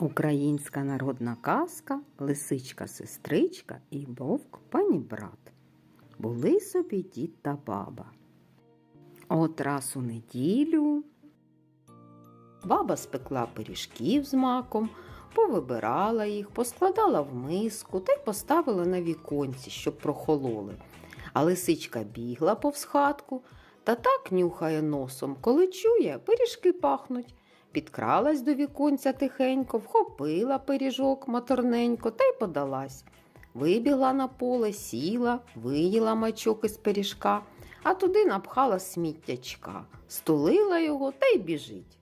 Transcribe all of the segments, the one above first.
Українська народна казка Лисичка-сестричка і вовк панібрат. Були собі дід та баба. От раз у неділю баба спекла пиріжків з маком, повибирала їх, поскладала в миску та й поставила на віконці, щоб прохололи. А лисичка бігла повз хатку та так нюхає носом, коли чує, пиріжки пахнуть. Підкралась до віконця тихенько, вхопила пиріжок моторненько та й подалась. Вибігла на поле, сіла, виїла мачок із пиріжка, а туди напхала сміттячка, стулила його та й біжить.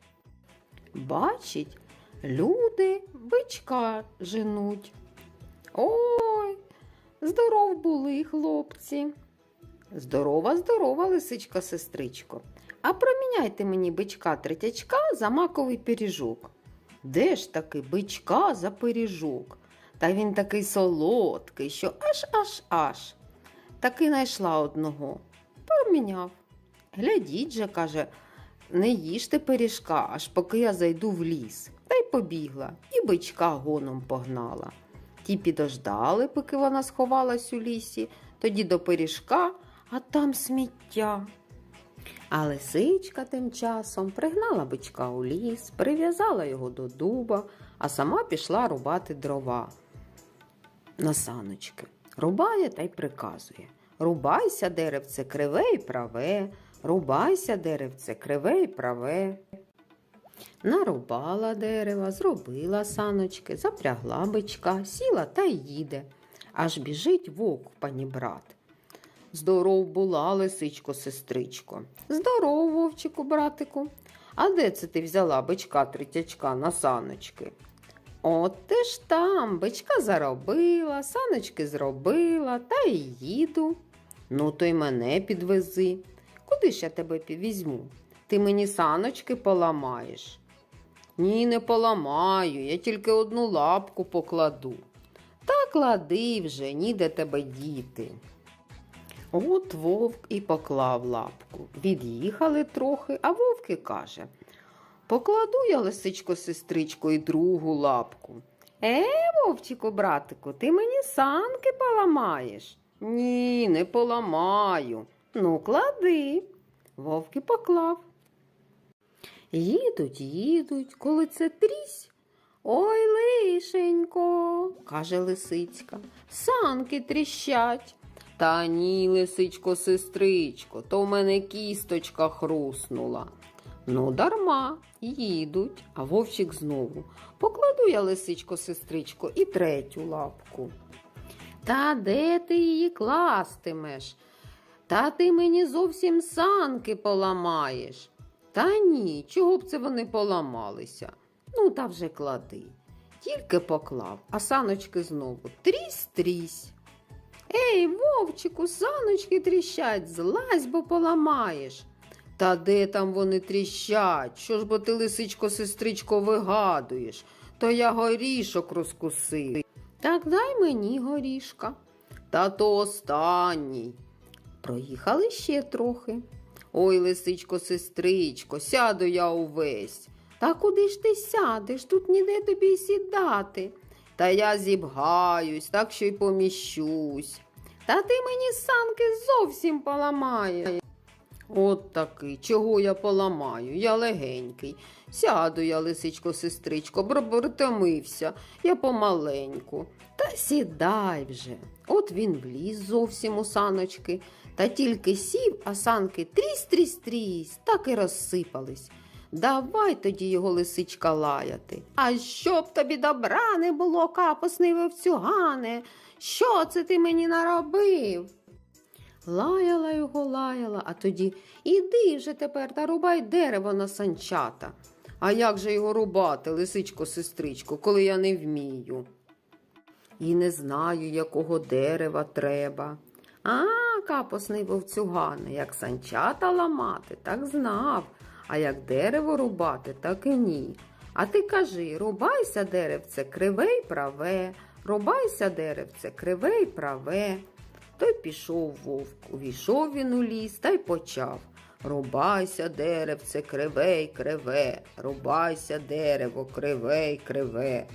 Бачить, люди бичка женуть. Ой, здоров були хлопці. Здорова, здорова, лисичка сестричко. А проміняйте мені бичка третячка за маковий пиріжок. Де ж таки бичка за пиріжок? Та він такий солодкий, що аж аж аж. Таки знайшла одного. Проміняв. Глядіть же, каже, не їжте пиріжка, аж поки я зайду в ліс. Та й побігла, і бичка гоном погнала. Ті підождали, поки вона сховалась у лісі, тоді до пиріжка, а там сміття. А лисичка тим часом пригнала бичка у ліс, прив'язала його до дуба, а сама пішла рубати дрова на саночки. Рубає та й приказує Рубайся, деревце, криве й праве, рубайся, деревце, криве й праве. Нарубала дерева, зробила саночки, запрягла бичка, сіла та й їде. Аж біжить вовк панібрат. Здоров була, лисичко, сестричко. Здоров, вовчику, братику. А де це ти взяла бичка третячка на саночки? От ти ж там, бичка заробила, саночки зробила, та й їду. Ну, то й мене підвези. Куди ж я тебе візьму? Ти мені саночки поламаєш. Ні, не поламаю, я тільки одну лапку покладу. Та клади вже, ніде тебе діти. От вовк і поклав лапку. Від'їхали трохи, а вовк і каже Покладу я, лисичко, сестричко, і другу лапку. Е, вовчику, братику, ти мені санки поламаєш? Ні, не поламаю. Ну, клади. Вовк і поклав. Їдуть, їдуть, коли це трісь. Ой, лишенько, каже лисицька, санки тріщать. Та ні, лисичко, сестричко, то в мене кісточка хруснула. Ну, дарма, їдуть, а вовчик знову. Покладу я, лисичко, сестричко, і третю лапку. Та де ти її кластимеш? Та ти мені зовсім санки поламаєш. Та ні, чого б це вони поламалися? Ну, та вже клади. Тільки поклав, а саночки знову трісь-трісь. Ей, вовчику, саночки тріщать, злазь, бо поламаєш. Та де там вони тріщать? Що ж бо ти, лисичко, сестричко, вигадуєш? То я горішок розкусив. Так дай мені горішка. Та то останній. Проїхали ще трохи. Ой, лисичко, сестричко, сяду я увесь. Та куди ж ти сядеш? Тут ніде тобі сідати. Та я зібгаюсь, так що й поміщусь. Та ти мені санки зовсім поламаєш. От таки, чого я поламаю? Я легенький. Сяду я, лисичко, сестричко, притомився, я помаленьку. Та сідай вже. От він вліз зовсім у саночки, та тільки сів, а санки трісь-трісь-трісь, так і розсипались. Давай тоді його лисичка лаяти. А щоб тобі добра не було, капосний вовцюгане, що це ти мені наробив? Лаяла його, лаяла, а тоді іди вже тепер та рубай дерево на санчата. А як же його рубати, лисичко, сестричко, коли я не вмію? І не знаю, якого дерева треба. А, капосний вовцюгане, як санчата ламати, так знав, а як дерево рубати, так і ні. А ти кажи рубайся, деревце, криве й праве, рубайся, деревце, криве й праве. Той пішов вовк, увійшов він у ліс та й почав. Рубайся, деревце, криве й криве, рубайся, дерево, криве й криве.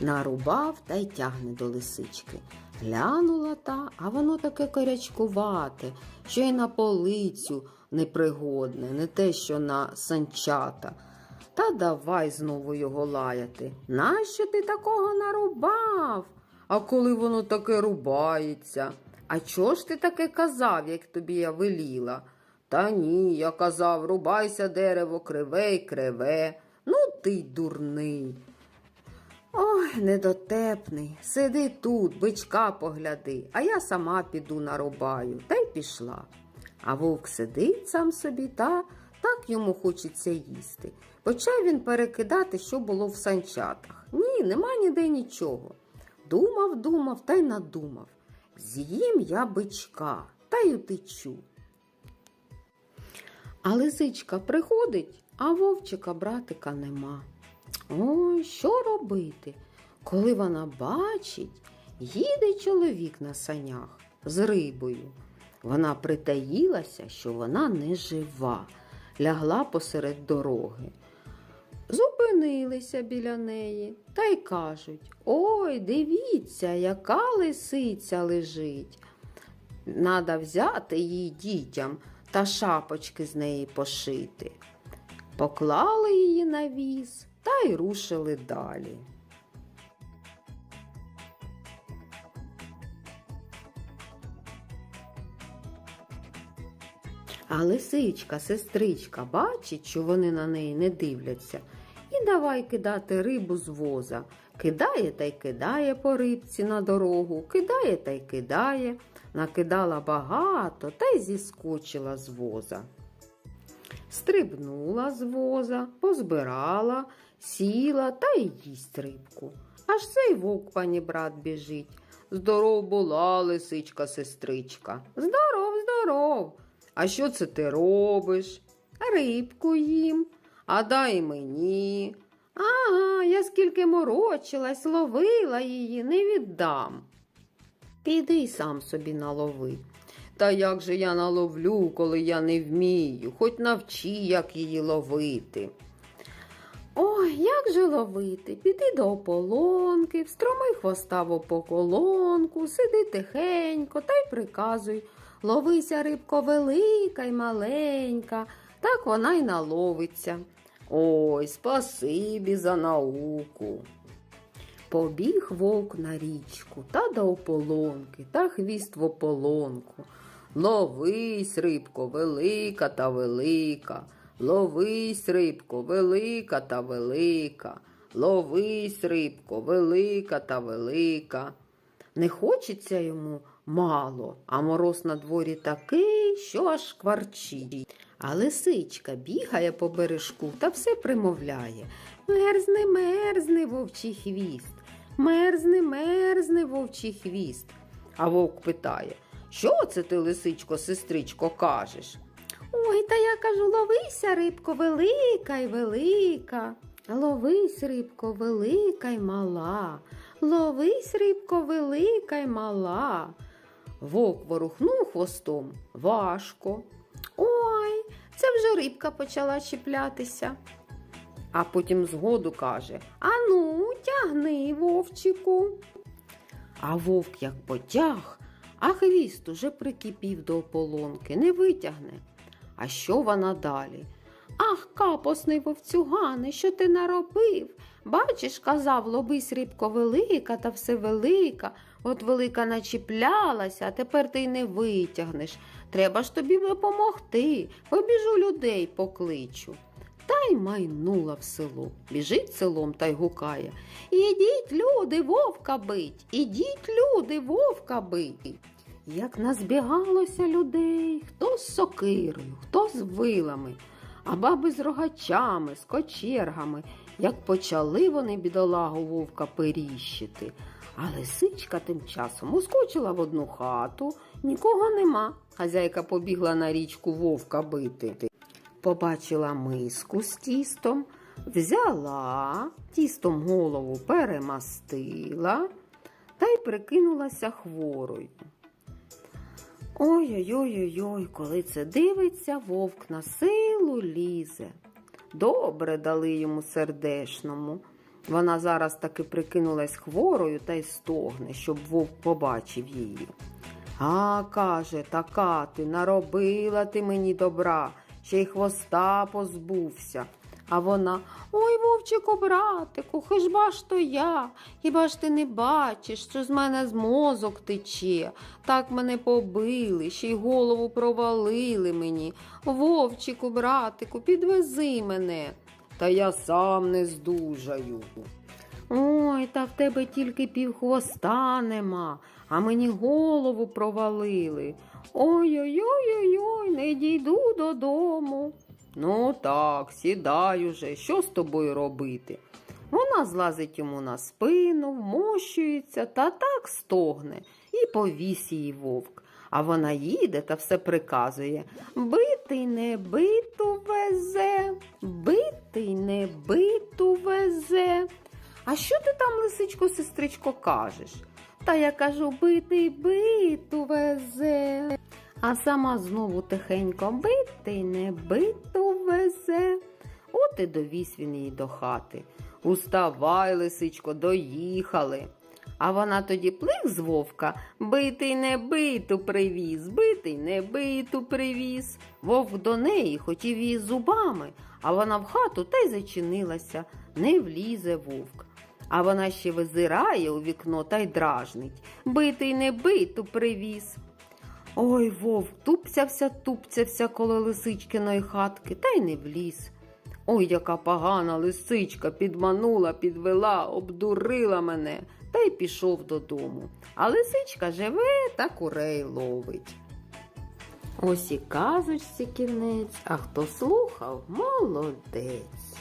Нарубав та й тягне до лисички. Глянула та, а воно таке корячкувате, що й на полицю непригодне, не те, що на санчата. Та давай знову його лаяти. Нащо ти такого нарубав? А коли воно таке рубається? А чого ж ти таке казав, як тобі я веліла? Та ні, я казав, рубайся дерево криве й криве. Ну ти й дурний. Ой, недотепний. Сиди тут, бичка погляди, а я сама піду нарубаю, та й пішла. А вовк сидить сам собі та так йому хочеться їсти. Почав він перекидати, що було в санчатах. Ні, нема ніде нічого. Думав, думав та й надумав. З'їм я бичка та й утечу. А лисичка приходить, а вовчика братика нема. Ой, що робити? Коли вона бачить, їде чоловік на санях з рибою. Вона притаїлася, що вона не жива, лягла посеред дороги. Зупинилися біля неї та й кажуть: Ой, дивіться, яка лисиця лежить. Надо взяти її дітям та шапочки з неї пошити. Поклали її на віз та й рушили далі. А лисичка, сестричка, бачить, що вони на неї не дивляться, і давай кидати рибу з воза. Кидає та й кидає по рибці на дорогу, кидає та й кидає, накидала багато та й зіскочила з воза. Стрибнула з воза, позбирала, сіла та й їсть рибку. Аж цей вовк, пані брат, біжить. Здоров була, лисичка, сестричка. Здоров, здоров. А що це ти робиш? Рибку їм, а дай мені. Ага, я скільки морочилась, ловила її, не віддам. Піди й сам собі налови. Та як же я наловлю, коли я не вмію, хоч навчи, як її ловити. Ой, як же ловити? Піди до ополонки, встроми хвоста в опоколонку, сиди тихенько та й приказуй. Ловися, рибко, велика й маленька, так вона й наловиться. Ой, спасибі за науку. Побіг вовк на річку та до ополонки, та хвіст в ополонку. Ловись, рибко, велика та велика. Ловись, рибко, велика та велика. Ловись, рибко, велика та велика. Не хочеться йому мало, а мороз на дворі такий, що аж кварчить. А лисичка бігає по бережку та все примовляє. Мерзне, мерзне, вовчий хвіст. Мерзне, мерзне, вовчий хвіст. А вовк питає, що це ти, лисичко, сестричко, кажеш? Ой, та я кажу, ловися, рибко, велика й велика. Ловись, рибко, велика й мала. Ловись, рибко, велика й мала. Вовк ворухнув хвостом важко. Ой, це вже рибка почала чіплятися. А потім згоду каже Ану, тягни, вовчику. А вовк як потяг, а хвіст уже прикипів до ополонки, не витягне. А що вона далі? Ах, капосний вовцюгане, що ти наробив? Бачиш, казав, лобись рибко велика та все велика. От велика начіплялася, а тепер ти й не витягнеш. Треба ж тобі допомогти. Побіжу людей покличу. Та й майнула в село. Біжить селом та й гукає. Ідіть, люди, вовка бить, ідіть, люди, вовка бить. Як назбігалося людей, хто з сокирою, хто з вилами, а баби з рогачами, з кочергами, як почали вони бідолагу вовка періщити. А лисичка тим часом ускочила в одну хату, нікого нема. Хазяйка побігла на річку вовка бити. Побачила миску з тістом, взяла, тістом голову перемастила та й прикинулася хворою. Ой-ой-ой-ой, коли це дивиться, вовк на силу лізе. Добре дали йому сердешному. Вона зараз таки прикинулась хворою та й стогне, щоб вовк побачив її. А, каже, така ти наробила ти мені добра, ще й хвоста позбувся. А вона Ой, вовчику, братику, хижба ж то я, хіба ж ти не бачиш, що з мене з мозок тече, так мене побили, ще й голову провалили мені. Вовчику, братику, підвези мене. Та я сам не здужаю. Ой, та в тебе тільки півхвоста нема, а мені голову провалили. Ой-ой-ой-ой, не дійду додому. Ну так, сідай уже, що з тобою робити? Вона злазить йому на спину, вмощується та так стогне і повіс її вовк. А вона їде та все приказує Битий не биту везе, битий не биту везе. А що ти там, лисичко, сестричко, кажеш? Та я кажу, битий биту везе. А сама знову тихенько битий не биту везе. От і довіз він її до хати. Уставай, лисичко, доїхали. А вона тоді плих з вовка, битий не биту привіз, битий не биту привіз. Вовк до неї хотів її зубами, а вона в хату та й зачинилася, не влізе вовк. А вона ще визирає у вікно та й дражнить. Битий не биту привіз. Ой, вовк тупцявся, тупцявся коло лисичкиної хатки та й не вліз. Ой, яка погана лисичка підманула, підвела, обдурила мене та й пішов додому. А лисичка живе та курей ловить. Ось і казочці кінець, а хто слухав, молодець.